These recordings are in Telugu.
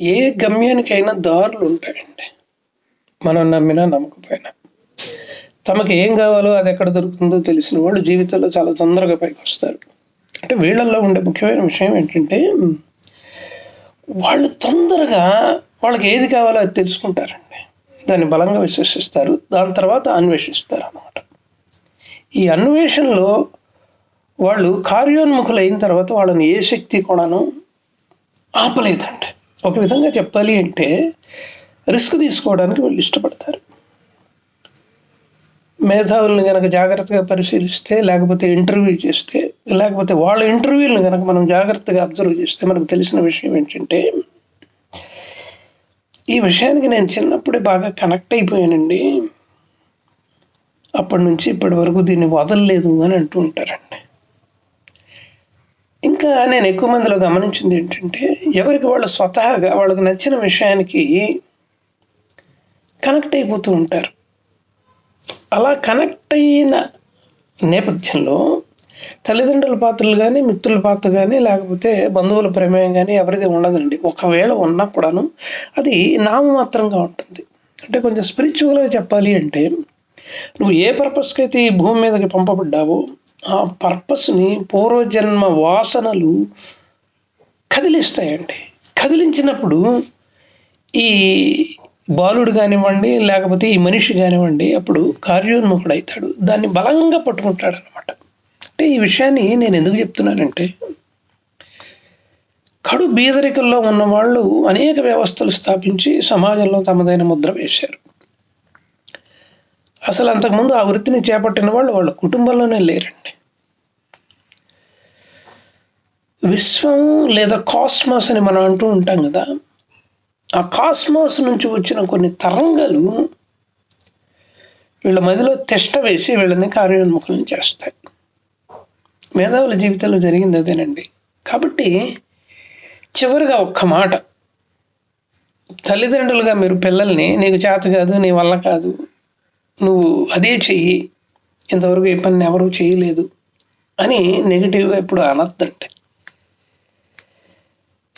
ఏ గమ్యానికైనా దారులు ఉంటాయండి. మనం నమ్మినా నమ్మకపోయినా. తమకు ఏం కావాలో అది ఎక్కడ దొరుకుతుందో తెలిసిన వాళ్ళు జీవితంలో చాలా తొందరగా పైకి వస్తారు. అంటే వీళ్ళల్లో ఉండే ముఖ్యమైన విషయం ఏంటంటే వాళ్ళు తొందరగా వాళ్ళకి ఏది కావాలో అది తెలుసుకుంటారండి. దాన్ని బలంగా విశ్వసిస్తారు. దాని తర్వాత అన్వేషిస్తారు అన్నమాట ఈ అన్వేషణలో వాళ్ళు కార్యోన్ముఖులు అయిన తర్వాత వాళ్ళని ఏ శక్తి కూడాను ఆపలేదండి. ఒక విధంగా చెప్పాలి అంటే రిస్క్ తీసుకోవడానికి వాళ్ళు ఇష్టపడతారు. మేధావులను కనుక జాగ్రత్తగా పరిశీలిస్తే లేకపోతే ఇంటర్వ్యూ చేస్తే లేకపోతే వాళ్ళ ఇంటర్వ్యూలను కనుక మనం జాగ్రత్తగా అబ్జర్వ్ చేస్తే మనకు తెలిసిన విషయం ఏంటంటే ఈ విషయానికి నేను చిన్నప్పుడే బాగా కనెక్ట్ అయిపోయానండి. అప్పటి నుంచి ఇప్పటి వరకు దీన్ని వదలలేదు అని అంటూ ఉంటారండి. ఇంకా నేను ఎక్కువ మందిలో గమనించింది ఏంటంటే ఎవరికి వాళ్ళు స్వతహాగా వాళ్ళకి నచ్చిన విషయానికి కనెక్ట్ అయిపోతూ ఉంటారు. అలా కనెక్ట్ అయిన నేపథ్యంలో తల్లిదండ్రుల పాత్రలు కానీ మిత్రుల పాత్ర కానీ లేకపోతే బంధువుల ప్రమేయం కానీ ఎవరిది ఉండదండి. ఒకవేళ ఉన్నా కూడాను అది నామమాత్రంగా ఉంటుంది. అంటే కొంచెం స్పిరిచువల్గా చెప్పాలి అంటే నువ్వు ఏ పర్పస్కి అయితే ఈ భూమి మీదకి పంపబడ్డావో ఆ పర్పస్ని పూర్వజన్మ వాసనలు కదిలిస్తాయండి. కదిలించినప్పుడు ఈ బాలుడు కానివ్వండి లేకపోతే ఈ మనిషి కానివ్వండి అప్పుడు కార్యోన్ముఖుడైతాడు. దాన్ని బలంగా పట్టుకుంటాడు అనమాట అంటే ఈ విషయాన్ని నేను ఎందుకు చెప్తున్నానంటే కడు బీదరికల్లో ఉన్న వాళ్ళు అనేక వ్యవస్థలు స్థాపించి సమాజంలో తమదైన ముద్ర వేశారు. అసలు అంతకుముందు ఆ వృత్తిని చేపట్టిన వాళ్ళు వాళ్ళ కుటుంబంలోనే లేరండి. విశ్వం లేదా కాస్మాస్ అని మనం అంటూ ఉంటాం కదా ఆ కాస్మాస్ నుంచి వచ్చిన కొన్ని తరంగాలు వీళ్ళ మదిలో తిష్ట వేసి వీళ్ళని కార్యోన్ముఖులను చేస్తాయి. మేధావుల జీవితంలో జరిగింది అదేనండి. కాబట్టి చివరిగా ఒక్క మాట. తల్లిదండ్రులుగా మీరు పిల్లల్ని నీకు చేత కాదు నీ వల్ల కాదు నువ్వు అదే చెయ్యి ఇంతవరకు ఏ పని ఎవరూ చేయలేదు అని నెగిటివ్గా ఎప్పుడు అనద్దంటే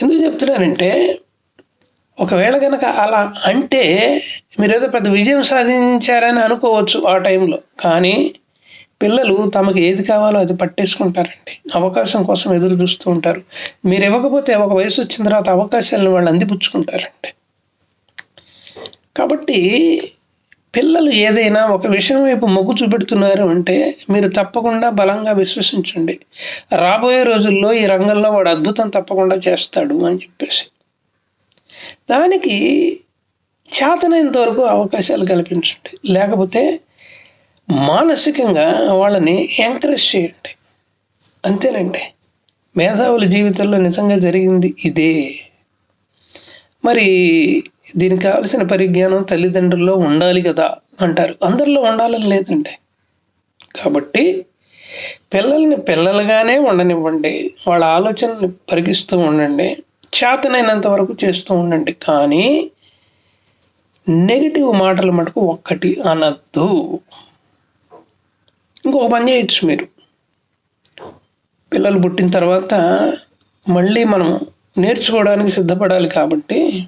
ఎందుకు చెప్తున్నానంటే ఒకవేళ కనుక అలా అంటే మీరేదో పెద్ద విజయం సాధించారని అనుకోవచ్చు ఆ టైంలో. కానీ పిల్లలు తమకు ఏది కావాలో అది పట్టేసుకుంటారండి. అవకాశం కోసం ఎదురు చూస్తూ ఉంటారు. మీరు ఇవ్వకపోతే ఒక వయసు వచ్చిన తర్వాత అవకాశాలను వాళ్ళు అందిపుచ్చుకుంటారండి. కాబట్టి పిల్లలు ఏదైనా ఒక విషయం వైపు మొగ్గు చూపెడుతున్నారు అంటే మీరు తప్పకుండా బలంగా విశ్వసించండి. రాబోయే రోజుల్లో ఈ రంగంలో వాడు అద్భుతం తప్పకుండా చేస్తాడు అని చెప్పేసి. దానికి చేతనైనంత వరకు అవకాశాలు కల్పించండి. లేకపోతే మానసికంగా వాళ్ళని ఎంకరేజ్ చేయండి. అంతేనండి. మేధావుల జీవితంలో నిజంగా జరిగింది ఇదే. మరి దీనికి కావలసిన పరిజ్ఞానం తల్లిదండ్రుల్లో ఉండాలి కదా అంటారు. అందరిలో ఉండాలని లేదండి. కాబట్టి పిల్లల్ని పిల్లలుగానే ఉండనివ్వండి. వాళ్ళ ఆలోచనని పరిగిస్తూ ఉండండి. చేతనైనంత వరకు చేస్తూ ఉండండి. కానీ నెగిటివ్ మాటలు మటుకు ఒక్కటి అనద్దు. ఇంకొక పని చేయొచ్చు మీరు. పిల్లలు పుట్టిన తర్వాత మళ్ళీ మనం నేర్చుకోవడానికి సిద్ధపడాలి కాబట్టి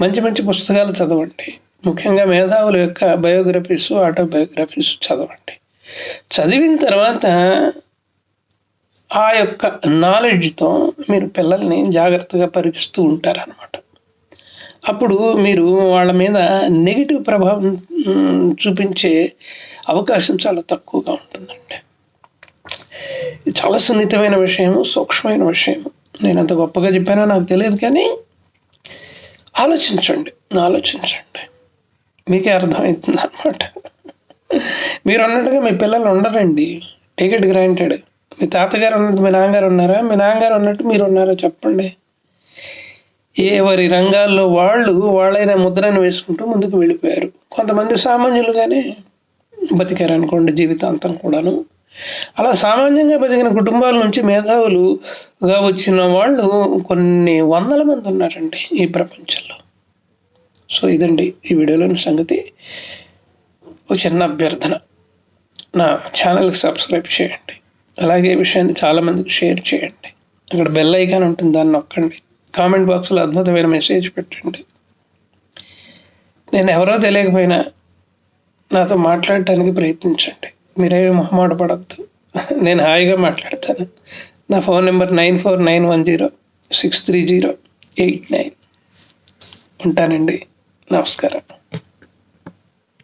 మంచి మంచి పుస్తకాలు చదవండి. ముఖ్యంగా మేధావుల యొక్క బయోగ్రఫీస్ ఆటోబయోగ్రఫీస్ చదవండి. చదివిన తర్వాత ఆ యొక్క నాలెడ్జ్తో మీరు పిల్లల్ని జాగ్రత్తగా పరీక్షిస్తూ ఉంటారనమాట అప్పుడు మీరు వాళ్ళ మీద నెగిటివ్ ప్రభావం చూపించే అవకాశం చాలా తక్కువగా ఉంటుందండి. చాలా సున్నితమైన విషయము సూక్ష్మమైన విషయము. నేను అంత గొప్పగా చెప్పానో నాకు తెలియదు కానీ ఆలోచించండి ఆలోచించండి. మీకే అర్థమవుతుంది అనమాట మీరు అన్నట్టుగా మీ పిల్లలు ఉండరండి. టికెట్ గ్రాంటెడ్ మీ తాతగారు ఉన్నట్టు మీ నాన్నగారు ఉన్నారా? మీ నాన్నగారు ఉన్నట్టు మీరు ఉన్నారా? చెప్పండి. ఎవరి రంగాల్లో వాళ్ళు వాళ్ళైన ముద్రను వేసుకుంటూ ముందుకు వెళ్ళిపోయారు. కొంతమంది సామాన్యులుగానే బతికారు అనుకోండి జీవితాంతం కూడాను. అలా సామాన్యంగా బతికిన కుటుంబాల నుంచి మేధావులుగా వచ్చిన వాళ్ళు కొన్ని వందల మంది ఉన్నారండి ఈ ప్రపంచంలో. సో ఇదండి ఈ వీడియోలోని సంగతి. ఒక చిన్న అభ్యర్థన. నా ఛానల్కి సబ్స్క్రైబ్ చేయండి. అలాగే ఈ విషయాన్ని చాలామందికి షేర్ చేయండి. అక్కడ బెల్ ఐకాన్ ఉంటుంది దాన్ని నొక్కండి. కామెంట్ బాక్స్లో అద్భుతమైన మెసేజ్ పెట్టండి. నేను ఎవరో తెలియకపోయినా నాతో మాట్లాడటానికి ప్రయత్నించండి. మీరేమి మొహమాట పడద్దు నేను హాయిగా మాట్లాడతాను. నా phone number nine four nine one zero six three zero eight nine. ఉంటానండి. నమస్కారం.